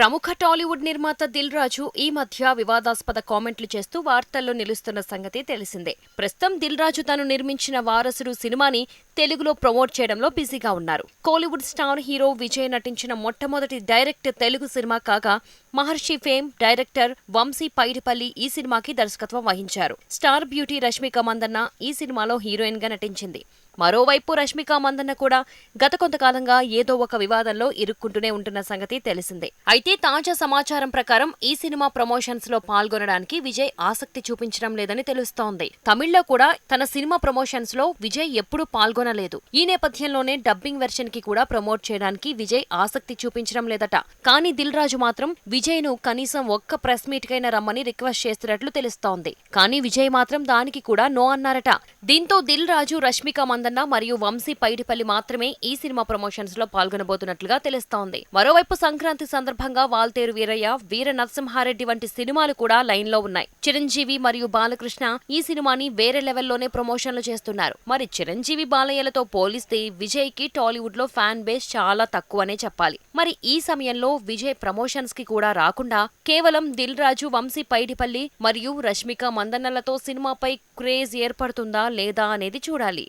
ప్రముఖ టాలీవుడ్ నిర్మాత దిల్ రాజు ఈ మధ్య వివాదాస్పద కామెంట్లు చేస్తూ వార్తల్లో నిలుస్తున్న సంగతి తెలిసిందే. ప్రస్తుతం దిల్ రాజు తాను నిర్మించిన వారసుడు సినిమాని తెలుగులో ప్రమోట్ చేయడంలో బిజీగా ఉన్నారు. కోలీవుడ్ స్టార్ హీరో విజయ్ నటించిన మొట్టమొదటి డైరెక్ట్ తెలుగు సినిమా కాగా మహర్షి ఫేమ్ డైరెక్టర్ వంశీ పైడిపల్లి ఈ సినిమాకి దర్శకత్వం వహించారు. స్టార్ బ్యూటీ రష్మిక మందన్న ఈ సినిమాలో హీరోయిన్గా నటించింది. మరోవైపు రష్మిక మందన్న కూడా గత కొంతకాలంగా ఏదో ఒక వివాదంలో ఇరుక్కుంటూనే ఉంటున్న సంగతి తెలిసిందే. అయితే తాజా సమాచారం ప్రకారం ఈ సినిమా ప్రమోషన్స్లో పాల్గొనడానికి విజయ్ ఆసక్తి చూపించడం లేదని తెలుస్తోంది. తమిళ్ళో కూడా తన సినిమా ప్రమోషన్స్లో విజయ్ ఎప్పుడూ పాల్గొనలేదు. ఈ నేపథ్యంలోనే డబ్బింగ్ వెర్షన్కి కూడా ప్రమోట్ చేయడానికి విజయ్ ఆసక్తి చూపించడం లేదట. కానీ దిల్ రాజు మాత్రం విజయ్ను కనీసం ఒక్క ప్రెస్ మీట్ కైనా రమ్మని రిక్వెస్ట్ చేస్తున్నట్లు తెలుస్తోంది. కానీ విజయ్ మాత్రం దానికి కూడా నో అన్నారట. దీంతో దిల్ రాజు రష్మిక మందన్న మరియు వంశీ పైడిపల్లి మాత్రమే ఈ సినిమా ప్రమోషన్స్లో పాల్గొనబోతున్నట్లుగా తెలుస్తోంది. మరోవైపు సంక్రాంతి సందర్భంగా వాల్తేరు వీరయ్య వీర నరసింహారెడ్డి వంటి సినిమాలు కూడా లైన్లో ఉన్నాయి. చిరంజీవి మరియు బాలకృష్ణ ఈ సినిమాని వేరే లెవెల్లోనే ప్రమోషన్లు చేస్తున్నారు. మరి చిరంజీవి బాలయ్యలతో పోలిస్తే విజయ్కి టాలీవుడ్లో ఫ్యాన్ బేస్ చాలా తక్కువనే చెప్పాలి. మరి ఈ సమయంలో విజయ్ ప్రమోషన్స్కి కూడా రాకుండా కేవలం దిల్ రాజు వంశీ పైడిపల్లి మరియు రష్మిక మందన్నలతో సినిమాపై క్రేజ్ ఏర్పడుతుందా లేదా అనేది చూడాలి.